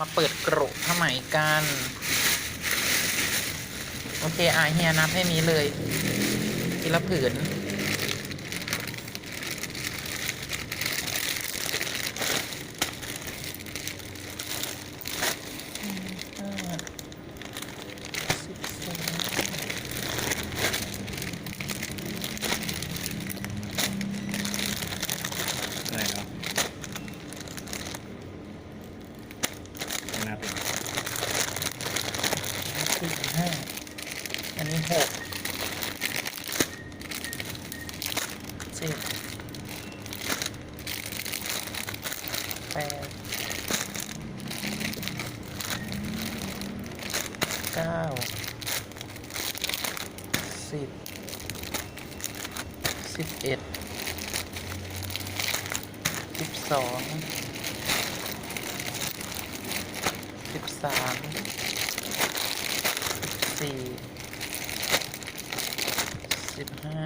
มาเปิดกรุผ้าไหมกัน โอเคอาเฮียนับให้มีเลยทีละผืน สิบสอง อะไรเนาะไม่น่าเป็น สี่ห้าอันนี้หกเจ็ดแปดเก้าสิบสิบเอ็ดสิบสองสิบสาม สี่สิบห้า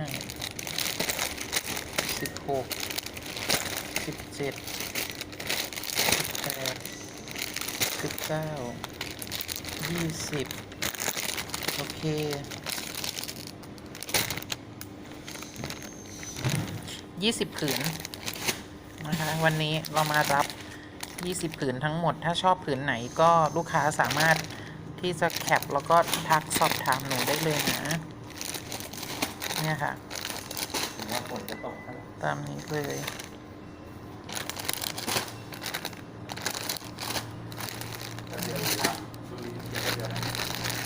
สิบหกสิบเจ็ดสิบแปดสิบเก้ายี่สิบโอเค ยี่สิบผืน นะคะ วันนี้เรามารับยี่สิบผืนทั้งหมด ถ้าชอบผืนไหนก็ลูกค้าสามารถ ที่จะแคปแล้วก็ทักสอบถามหนูได้เลยนะ เนี่ยค่ะ ถึงว่าฝนจะตกครับตามนี้เลย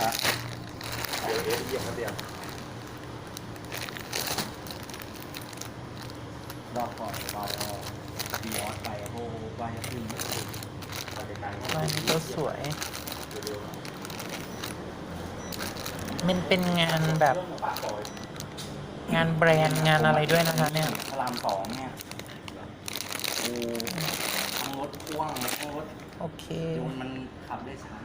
ฮะเดี๋ยวเอ๊ะเยี่ยมเดียวรอบก่อนเราบีออสไปโอ้โหไปจะขึ้นไม่ถึงไปไกลๆลายนี้ก็สวย มันเป็นงานแบบปากซอยงานแบรนด์งานอะไรด้วยนะคะเนี่ยพระรามสองเนี่ยโอ้ทั้งรถพ่วงทั้งรถโอเค ยนต์มันขับได้ช้า